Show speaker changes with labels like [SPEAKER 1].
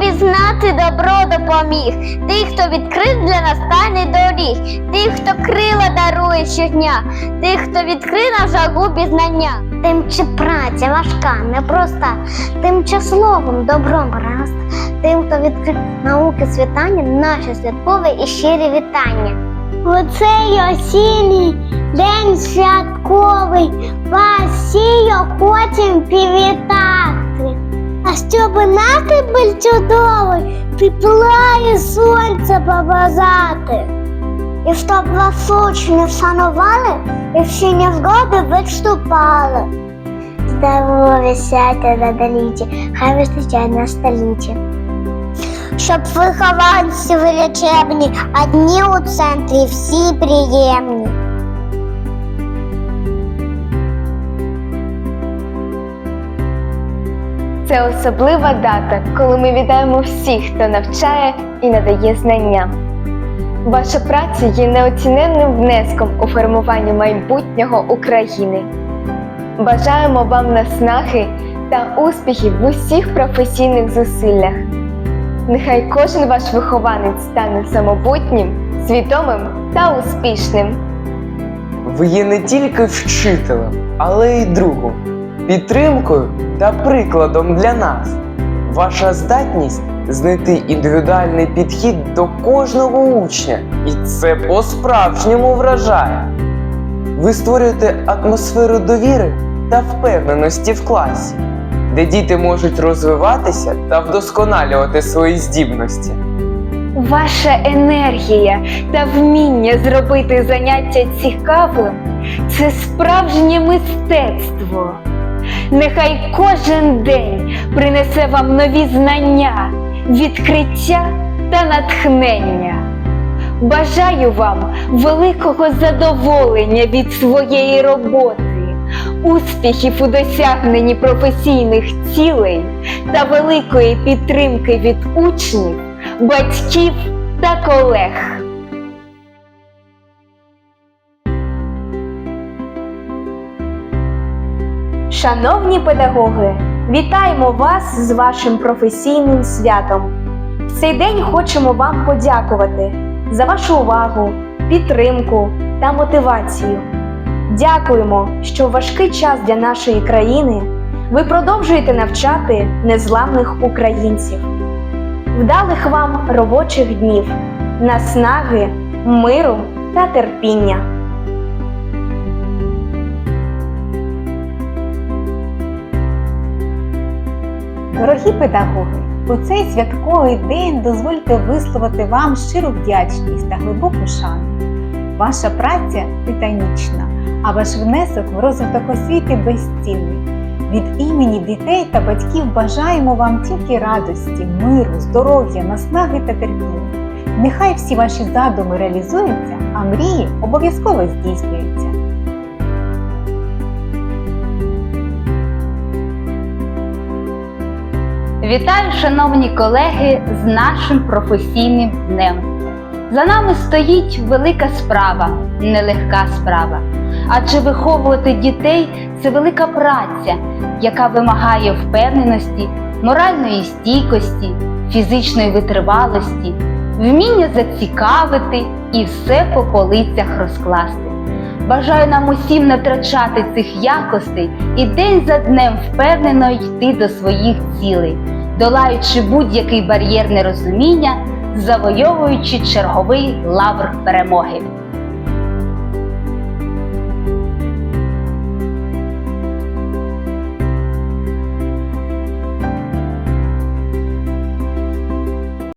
[SPEAKER 1] пізнати добро допоміг, тих, хто відкрив для нас тайний доріг, тих, хто крила дарує щодня, тих, хто відкрив нам жагу пізнання. Тим, чи праця важка, непроста, тим, чи словом добром раз, тим, хто відкрив науки світання, наше святкове і щирі вітання. У цей осінній день святковий вас всіх хочем привітати. А щоб настрій був чудовий, тепла і сонце побажати. І щоб вас учні вшанували, і всі невгоди відступали. Здоров'я сядьте на доліті, хай вистачає на століті. Щоб вихованці величебні, одні у центрі, всі приємні.
[SPEAKER 2] Це особлива дата, коли ми вітаємо всіх, хто навчає і надає знання. Ваша праця є неоціненним внеском у формуванні майбутнього України. Бажаємо вам наснаги та успіхів в усіх професійних зусиллях. Нехай кожен ваш вихованець стане самобутнім, свідомим та успішним.
[SPEAKER 3] Ви є не тільки вчителем, але й другом, підтримкою та прикладом для нас. Ваша здатність знайти індивідуальний підхід до кожного учня, і це по-справжньому вражає. Ви створюєте атмосферу довіри та впевненості в класі, де діти можуть розвиватися та вдосконалювати свої здібності.
[SPEAKER 2] Ваша енергія та вміння зробити заняття цікавим це справжнє мистецтво. Нехай кожен день принесе вам нові знання, відкриття та натхнення. Бажаю вам великого задоволення від своєї роботи, успіхів у досягненні професійних цілей та великої підтримки від учнів батьків та колег.
[SPEAKER 4] Шановні педагоги, вітаємо вас з вашим професійним святом. В цей день хочемо вам подякувати за вашу увагу, підтримку та мотивацію. Дякуємо, що в важкий час для нашої країни ви продовжуєте навчати незламних українців. Вдалих вам робочих днів, наснаги, миру та терпіння.
[SPEAKER 5] Дорогі педагоги, у цей святковий день дозвольте висловити вам щиру вдячність та глибоку шану. Ваша праця титанічна, а ваш внесок в розвиток освіти безцінний. Від імені дітей та батьків бажаємо вам тільки радості, миру, здоров'я, наснаги та терпіння. Нехай всі ваші задуми реалізуються, а мрії обов'язково здійснюються.
[SPEAKER 6] Вітаю, шановні колеги, з нашим професійним днем. За нами стоїть велика справа, нелегка справа. Адже виховувати дітей це велика праця, яка вимагає впевненості, моральної стійкості, фізичної витривалості, вміння зацікавити і все по полицях розкласти. Бажаю нам усім не втрачати цих якостей і день за днем впевнено йти до своїх цілей, долаючи будь-який бар'єр нерозуміння, завойовуючи черговий лавр перемоги.